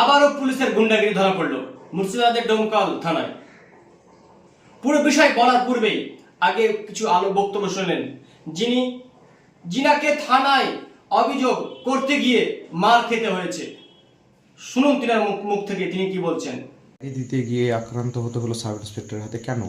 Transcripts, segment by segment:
আবারও পুলিশের গুন্ডাগিরি ধরা পড়ল মুর্শিদাবাদের ডোমকাল থানায়। পুরো বিষয় বলার পূর্বেই আগে কিছু আলো বক্তব্য শুনলেন। যিনি জিনাকে থানায় অভিযোগ করতে গিয়ে মার খেতে হয়েছে। শুনুন তিনার মুখ মুখ থেকে তিনি কি বলছেন। দিতে গিয়ে আক্রান্ত হতে হলো সাব ইন্সপেক্টরের হাতে কেন?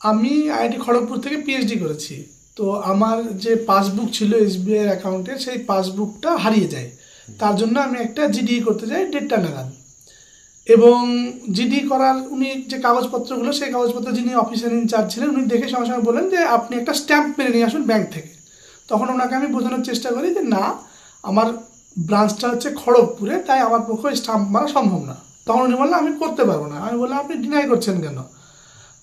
আমি আইআইটি খড়গপুর থেকে পিএইচডি করেছি। তো আমার যে পাসবুক ছিল এসবিআই অ্যাকাউন্টে সেই পাসবুকটা হারিয়ে যায়। তার জন্য আমি একটা জিডি করতে যাই দেড়টা নাগাদ। এবং জিডি করার উনি যে কাগজপত্রগুলো, সেই কাগজপত্র যিনি অফিসার ইনচার্জ ছিলেন, উনি দেখে সঙ্গে সঙ্গে বললেন যে, আপনি একটা স্ট্যাম্প মেরে নিয়ে আসুন ব্যাংক থেকে। তখন ওনাকে আমি বোঝানোর চেষ্টা করি যে, না, আমার ব্রাঞ্চটা হচ্ছে খড়গপুরে, তাই আমার পক্ষে স্ট্যাম্প মারা সম্ভব না। তখন উনি বললেন, আমি করতে পারব না। আমি বললাম, আপনি ডিনাই করছেন কেন?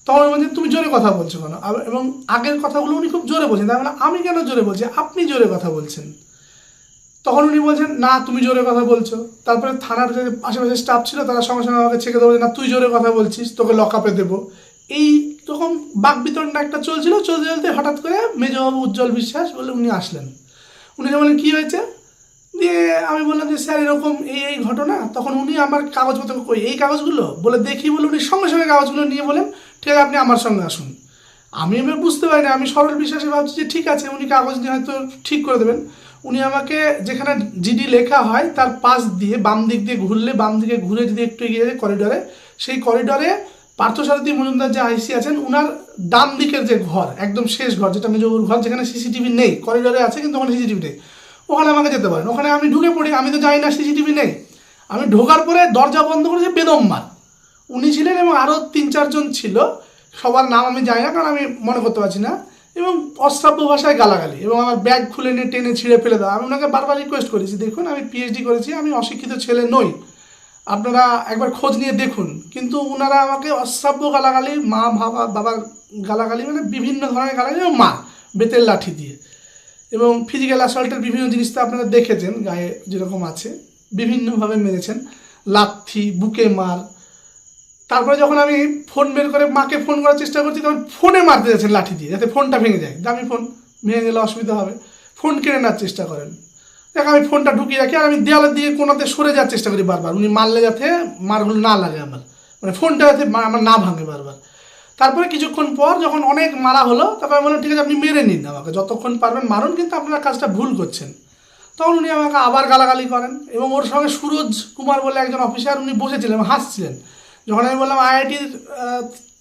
তখন বলছেন তুমি জোরে কথা বলছো কেন? এবং আগের কথাগুলো উনি খুব জোরে বলছেন। তাই বললাম আমি কেন জোরে বলছি? আপনি জোরে কথা বলছেন। তখন উনি বলছেন, না, তুমি জোরে কথা বলছো। তারপরে থানার যে আশেপাশে স্টাফ ছিল, তারা সঙ্গে সঙ্গে আমাকে ছেড়ে দেবো না, তুই জোরে কথা বলছিস, তোকে লকআপে দেবো। এই রকম বাক বিতরণটা একটা চলছিল, চলতে চলতে হঠাৎ করে মেজবাবু উজ্জ্বল বিশ্বাস বলে উনি আসলেন। উনি বললেন, কী হয়েছে? দিয়ে আমি বললাম যে, স্যার, এরকম এই এই ঘটনা। তখন উনি আমার কাগজপত্র কই, এই কাগজগুলো? বলে, দেখি, বলে উনি সঙ্গে সঙ্গে কাগজগুলো নিয়ে বলেন ঠিক আছে, আপনি আমার সঙ্গে আসুন। আমি এবার বুঝতে পারি না আমি সরল বিশ্বাসে ভাবছি যে, ঠিক আছে, উনি কাগজ নিয়ে হয়তো ঠিক করে দেবেন। উনি আমাকে যেখানে জিডি লেখা হয়, তার পাশ দিয়ে, বাম দিক দিয়ে ঘুরলে, বাম দিকে ঘুরে যদি একটু এগিয়ে যায় করিডরে সেই করিডরে পার্থসারথী মজুমদার যে আইসি আছেন, উনার ডান দিকের যে ঘর, একদম শেষ ঘর, যেটা মেজবুর ঘর, যেখানে সিসিটিভি নেই করিডরে আছে, কিন্তু ওখানে সিসিটিভি নেই। ওখানে আমাকে যেতে পারেন ওখানে আমি ঢুকে পড়ি, আমি তো জানি না সিসিটিভি নেই। আমি ঢোকার পরে দরজা বন্ধ করেছে বেদম্মার উনি ছিলেন এবং আরও তিন চারজন ছিল। সবার নাম আমি জানি না, কারণ আমি মনে করতে পারছি না। এবং অশ্রাব্য ভাষায় গালাগালি এবং আমার ব্যাগ খুলে নিয়ে টেনে ছিঁড়ে ফেলে দেওয়া। আমি ওনাকে বারবার রিকোয়েস্ট করেছি, দেখুন, আমি পিএইচডি করেছি, আমি অশিক্ষিত ছেলে নই। আপনারা একবার খোঁজ নিয়ে দেখুন। কিন্তু ওনারা আমাকে অশ্রাব্য গালাগালি, মা, বাবা বাবা গালাগালি মানে বিভিন্ন ধরনের গালাগালি এবং মা, বেতের লাঠি দিয়ে। এবং ফিজিক্যাল অ্যাসল্টের বিভিন্ন জিনিস তো আপনারা দেখেছেন, গায়ে যেরকম আছে, বিভিন্নভাবে মেরেছেন। লাথি, বুকে মার তারপরে যখন আমি ফোন বের করে মাকে ফোন করার চেষ্টা করছি, তখন ফোনে মারতে যাচ্ছেন লাঠি দিয়ে, যাতে ফোনটা ভেঙে যায়। দামি ফোন ভেঙে গেলে অসুবিধা হবে। ফোন কেড়ে নেওয়ার চেষ্টা করেন। দেখ, আমি ফোনটা ঢুকিয়ে রাখি, আর আমি দেওয়ালের দিকে কোনাতে সরে যাওয়ার চেষ্টা করি বারবার। উনি মারলে যাতে মারগুলো না লাগে আমার। মানে ফোনটা যাতে আমার না ভাঙে বারবার। তারপরে কিছুক্ষণ পর যখন অনেক মারা হলো তারপর বললাম, ঠিক আছে, আপনি মেরে নিন আমাকে। যতক্ষণ পারবেন মারুন, কিন্তু আপনারা কাজটা ভুল করছেন। তখন উনি আমাকে আবার গালাগালি করেন এবং ওর সঙ্গে সুরজ কুমার বলে একজন অফিসার উনি বসেছিলেন, হাসছিলেন। যখন আমি বললাম আইআইটির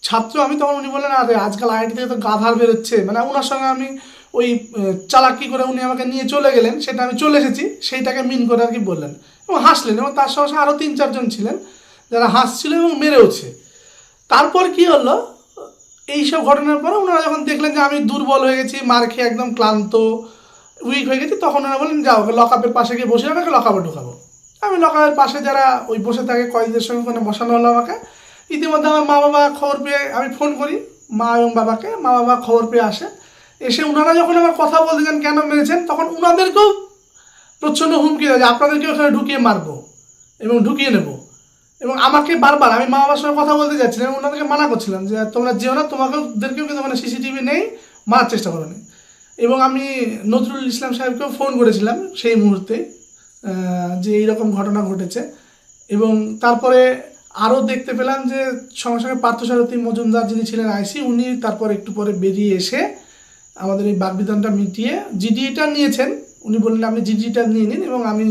ছাত্র, আমি তখন উনি বললেন, আরে, আজকাল আইআইটি থেকে তো গাধার বেরোচ্ছে। মানে ওনার সঙ্গে আমি ওই চালাকি করে উনি আমাকে নিয়ে চলে গেলেন। সেটা আমি চলে এসেছি। সেইটাকে মিন করে আর কি বললেন। এবং হাসলেন। এবং তার সঙ্গে আরও তিন, চারজন ছিলেন, যারা হাসছিল এবং মেরেওছে। তারপর কি হলো? এইসব ঘটনার পরে ওনারা যখন দেখলেন যে আমি দুর্বল হয়ে গেছি, মার খেয়ে একদম ক্লান্ত উইক হয়ে গেছি, তখন ওনারা বললেন, যাও লকআপের পাশে গিয়ে বসে আমাকে লকআপে ঢোকাবো। আমি লকআপের পাশে যারা ওই বসে থাকে কয়েকদের সঙ্গে ওখানে বসানো হলো আমাকে। ইতিমধ্যে আমার মা বাবা খবর পেয়ে আমি ফোন করি, মা এবং বাবাকে। মা বাবা খবর পেয়ে আসে। এসে ওনারা যখন আমার কথা বলতে যান কেন মেরেছেন? তখন ওনাদেরকেও প্রচণ্ড হুমকি দেয় যে, আপনাদেরকে ওখানে ঢুকিয়ে মারবো এবং ঢুকিয়ে নেব। এবং আমাকে বারবার, আমি মা বাবার সঙ্গে কথা বলতে যাচ্ছিলাম এবং ওনাদেরকে মানা করছিলাম যে, তোমরা যেও না, তোমাকেওদেরকেও কিন্তু মানে সিসিটিভি নেই, মারার চেষ্টা করো। এবং আমি নজরুল ইসলাম সাহেবকেও ফোন করেছিলাম সেই মুহূর্তে। যে এইরকম ঘটনা ঘটেছে। এবং তারপরে আরও দেখতে পেলাম যে সঙ্গে সঙ্গে পার্থসারথী মজুমদার যিনি ছিলেন আইসি, উনি তারপর একটু পরে বেরিয়ে এসে আমাদের এই বাগবিধানটা মিটিয়ে জিডিটা নিয়েছেন। উনি বললেন, আপনি জিডিটা নিয়ে নিন এবং আমি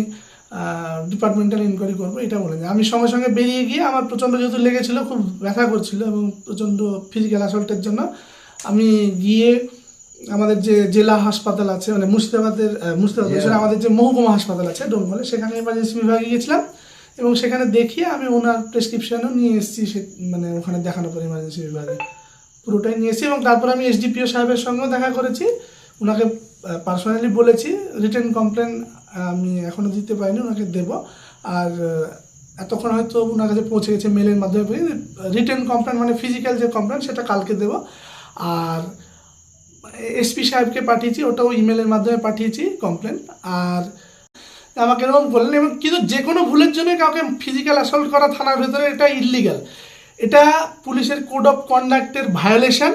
ডিপার্টমেন্টাল ইনকোয়ারি করব। এটা বলেন। আমি সঙ্গে সঙ্গে বেরিয়ে গিয়ে আমার প্রচণ্ড যেহেতু লেগেছিল, খুব ব্যথা করছিল এবং প্রচণ্ড ফিজিক্যাল অ্যাসল্টের জন্য আমি গিয়ে আমাদের যে জেলা হাসপাতাল আছে মানে মুর্শিদাবাদের মুর্শিদাবাদ আমাদের যে মহকুমা হাসপাতাল আছে ডোমকলে সেখানে এমার্জেন্সি বিভাগে গিয়েছিলাম এবং সেখানে দেখিয়ে আমি ওনার প্রেসক্রিপশনও নিয়ে এসেছি সে মানে ওখানে দেখানো পরে এমার্জেন্সি বিভাগে। পুরোটাই নিয়ে এসেছি এবং তারপর আমি এসডিপিও সাহেবের সঙ্গেও দেখা করেছি। ওনাকে পার্সোনালি বলেছি রিটেন কমপ্লেন আমি এখনও দিতে পারিনি ওনাকে দেব। আর এতক্ষণ হয়তো ওনার কাছে পৌঁছে গেছে মেলের মাধ্যমে রিটেন কমপ্লেন মানে ফিজিক্যাল যে কমপ্লেন সেটা কালকে দেব। আর এসপি সাহেবকে পাঠিয়েছি, ওটাও ইমেলের মাধ্যমে পাঠিয়েছি কমপ্লেন আর আমাকে এরকম করলেন এবং কিন্তু যে কোনো ভুলের জন্য কাউকে ফিজিক্যাল অ্যাসল্ট করা থানার ভেতরে এটা ইললিগাল এটা পুলিশের কোড অফ কন্ডাক্টের ভায়োলেশন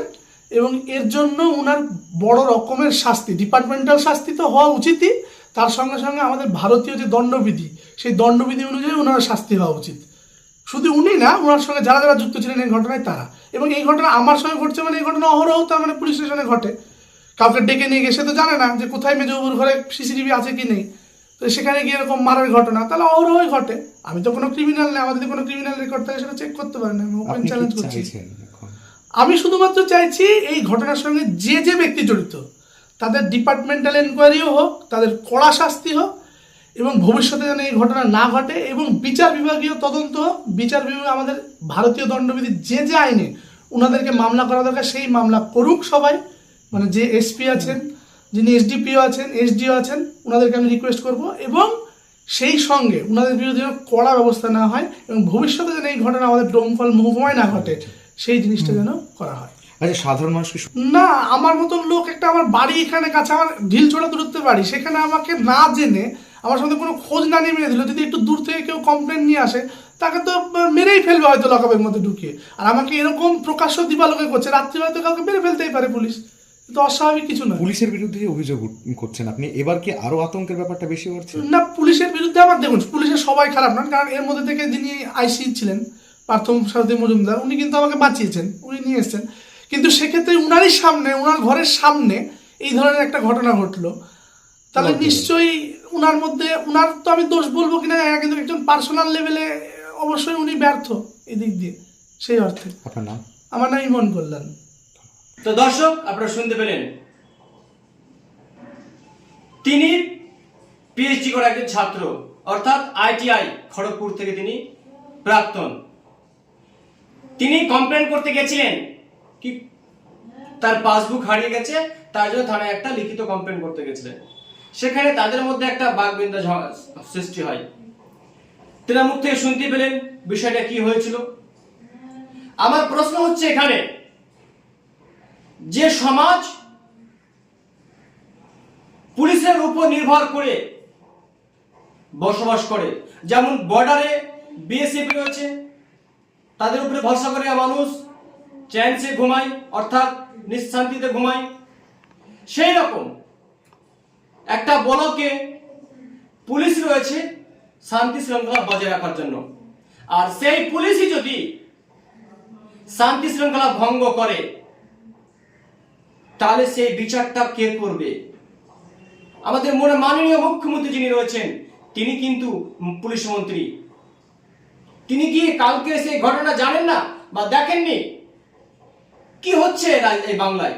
এবং এর জন্য ওনার বড় রকমের শাস্তি ডিপার্টমেন্টাল শাস্তি তো হওয়া উচিতই, তার সঙ্গে সঙ্গে আমাদের ভারতীয় যে দণ্ডবিধি, সেই দণ্ডবিধি অনুযায়ী ওনার শাস্তি হওয়া উচিত। শুধু উনি না ওনার সঙ্গে যারা যারা যুক্ত ছিলেন এই ঘটনায় তারা। এবং এই ঘটনা আমার সঙ্গে ঘটছে মানে এই ঘটনা অহরহ তার মানে পুলিশ স্টেশনে ঘটে। কাউকে ডেকে নিয়ে গিয়ে সে তো জানে না যে কোথায় মেজবাবুর ঘরে সিসিটিভি আছে কি নেই। তো সেখানে গিয়ে এরকম মারার ঘটনা তাহলে অহরহই ঘটে। আমি তো কোনো ক্রিমিনাল নেই আমাদের কোনো ক্রিমিনাল রেকর্ড থাকে সেটা চেক করতে পারেন আমি ওপেন চ্যালেঞ্জ করছি। আমি শুধুমাত্র চাইছি এই ঘটনার সঙ্গে যে যে ব্যক্তি জড়িত তাদের ডিপার্টমেন্টাল এনকোয়ারিও হোক তাদের কড়া শাস্তি হোক এবং ভবিষ্যতে যেন এই ঘটনা না ঘটে এবং বিচার বিভাগীয় তদন্ত বিচার বিভাগ আমাদের ভারতীয় দণ্ডবিধি যে যে আইনে ওনাদেরকে মামলা করা দরকার সেই মামলা করুক সবাই। মানে যে এসপি আছেন যিনি এসডিপিও আছেন এসডিও আছেন ওনাদেরকে আমি রিকোয়েস্ট করব এবং সেই সঙ্গে ওনাদের বিরুদ্ধে যেন কড়া ব্যবস্থা না হয় এবং ভবিষ্যতে যেন এই ঘটনা আমাদের ডোমকল মহকুমায় না ঘটে সেই জিনিসটা যেন করা হয়। আচ্ছা সাধারণ মানুষ না আমার মতন লোক একটা আমার বাড়ি এখানে কাছে আমার ঢিল ছোড়া দূরত্বে বাড়ি সেখানে আমাকে না জেনে আমার সঙ্গে কোনো খোঁজ না নিয়ে মেরে দিল। যদি একটু দূর থেকে কেউ কমপ্লেন নিয়ে আসে তাকে তো মেরেই ফেলবে হয়তো লকআপের মধ্যে ঢুকিয়ে। আর আমাকে এরকম প্রকাশ্য দিবালোকে করছে রাত্রি হয়তো কাউকে মেরে ফেলতেই পারে পুলিশ। তো অস্বাভাবিক কিছু নয়। পুলিশের বিরুদ্ধে অভিযোগ করছেন আপনি। এবার কি আরও আতঙ্কের ব্যাপারটা বেশি বাড়ছে না পুলিশের বিরুদ্ধে আবার দেখুন পুলিশের সবাই খারাপ নন কারণ এর মধ্যে থেকে যিনি আইসি ছিলেন পার্থ সারথী মজুমদার উনি কিন্তু আমাকে বাঁচিয়েছেন উনি নিয়ে এসেছেন। কিন্তু সেক্ষেত্রে উনারই সামনে ওনার ঘরের সামনে এই ধরনের একটা ঘটনা ঘটলো। তাহলে নিশ্চয়ই উনার মধ্যে উনার তো আমি দোষ বলব কিনা কিন্তু একজন পার্সোনাল লেভেলে অবশ্যই উনি ব্যর্থ এদিক দিয়ে সেই অর্থে। আপনার নাম? আমার নাম ইমন কল্যাণ। তো দর্শক আপনারা শুনতে পেলেন। তিনি পিএইচডি করা একজন ছাত্র অর্থাৎ আইটিআই খড়গপুর থেকে তিনি প্রাক্তন। তিনি কমপ্লেন করতে গেছিলেন কি তার পাসবুক হারিয়ে গেছে তার জন্য থানায় একটা লিখিত কমপ্লেন করতে গেছিলেন। সেখানে তাদের মধ্যে একটা বাগবিন্দা সৃষ্টি হয়। মুখ থেকে শুনতে পেলেন বিষয়টা কি হয়েছিল। আমার প্রশ্ন হচ্ছে এখানে, যে সমাজ পুলিশের উপর নির্ভর করে বসবাস করে, যেমন বর্ডারে বিএসএফ রয়েছে, তাদের উপরে ভরসা করে মানুষ চ্যান্সে ঘুমায়, অর্থাৎ নিঃশান্তিতে ঘুমায়, সেই রকম একটা বলকে পুলিশ রয়েছে শান্তি শৃঙ্খলা বজায় রাখার জন্য। আর সেই পুলিশই যদি শান্তি শৃঙ্খলা ভঙ্গ করে, তাহলে সেই বিচারটা কে করবে? আমাদের মনে মাননীয় মুখ্যমন্ত্রী যিনি রয়েছেন, তিনি কিন্তু পুলিশ মন্ত্রী। তিনি কি কালকে সেই ঘটনা জানেন না বা দেখেননি? কি হচ্ছে এই বাংলায়?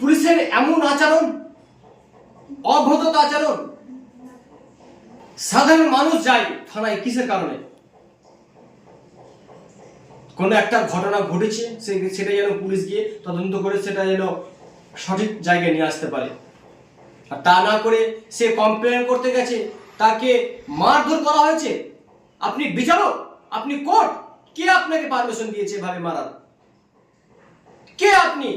পুলিশের এমন আচরণ অভদ্রত আচরণ, সাধারণ মানুষ যায় থানায় কিসের কারণে? কোনো একটা ঘটনা ঘটেছে সেটা যেন পুলিশ গিয়ে তদন্ত করে সেটা যেন সঠিক জায়গায় নিয়ে আসতে পারে। আর তা না করে সে কমপ্লেন করতে গেছে, তাকে মারধর করা হয়েছে। আপনি বিচারক? আপনি কোর্ট? কে আপনাকে পারমিশন দিয়েছে এভাবে মারার? কে আপনি?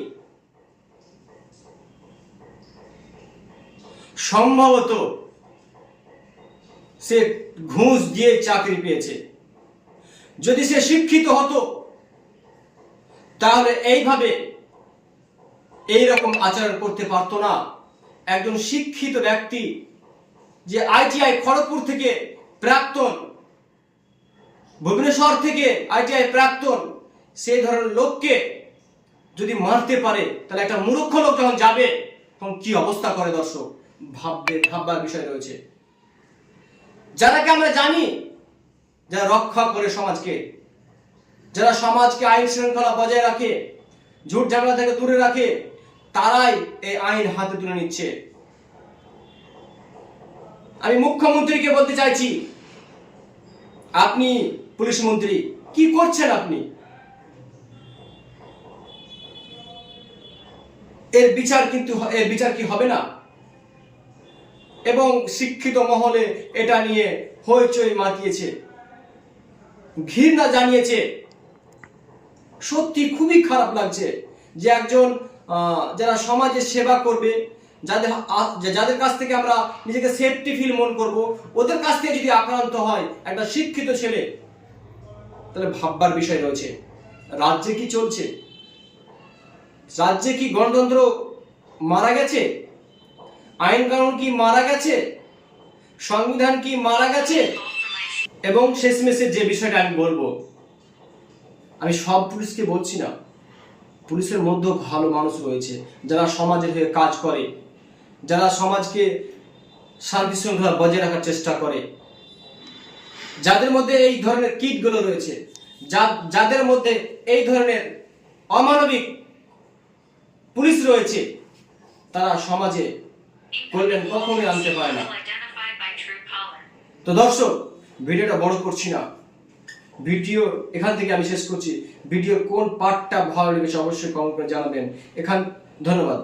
সম্ভবত সে ঘুষ দিয়ে চাকরি পেয়েছে। যদি সে শিক্ষিত হতো, তাহলে এইভাবে এই রকম আচরণ করতে পারতো না। একজন শিক্ষিত ব্যক্তি যে আইটিআই খড়গপুর থেকে প্রাক্তন, ভুবনেশ্বর থেকে আইটিআই প্রাক্তন সেই ধরনের লোককে যদি মারতে পারে, তাহলে একটা মূর্খ লোক যখন যাবে, তখন কি অবস্থা করে দর্শক? ভাববে, ভাববার বিষয় রয়েছে। যারাকে আমরা জানি, যারা রক্ষা করে সমাজকে, যারা সমাজকে আইন শৃঙ্খলা বজায় রাখে, ঝুট ঝামেলা থেকে দূরে রাখে, তারাই এই আইন হাতে তুলে নিচ্ছে। আমি মুখ্যমন্ত্রীকে বলতে চাইছি, আপনি পুলিশ মন্ত্রী, কি করছেন আপনি? এর বিচার কিন্তু এর বিচার কি হবে না? এবং শিক্ষিত মহলে এটা নিয়ে হইচই মাতিয়েছে। ঘৃণা জানিয়েছে। সত্যি খুবই খারাপ লাগছে যে একজন যারা সমাজের সেবা করবে, যাদের যাদের কাছ থেকে আমরা নিজেকে সেফটি ফিল মন করব, ওদের কাছ থেকে যদি আক্রান্ত হয় একটা শিক্ষিত ছেলে, তাহলে ভাববার বিষয় রয়েছে, রাজ্যে কি চলছে? রাজ্যে কি গণতন্ত্র মারা গেছে? আইন কানুন কি মারা গেছে? সংবিধান কি মারা গেছে? এবং শেষমেশে যে বিষয়টা আমি বলব, আমি সব পুলিশকে বলছি না, পুলিশের মধ্যেও ভালো মানুষ রয়েছে, যারা সমাজের হয়ে কাজ করে, যারা সমাজকে শান্তি শৃঙ্খলা বজায় রাখার চেষ্টা করে। যাদের মধ্যে এই ধরনের কিটগুলো রয়েছে যাদের মধ্যে এই ধরনের অমানবিক পুলিশ রয়েছে, তারা সমাজে কল্যাণ কখনোই আনতে পারে না. তো দর্শক, ভিডিওটা বড় করছি না। ভিডিও, এখান থেকে আমি শেষ করছি। ভিডিওর কোন পার্টটা ভালো লেগেছে অবশ্যই কমেন্ট করে জানাবেন। এখান, ধন্যবাদ।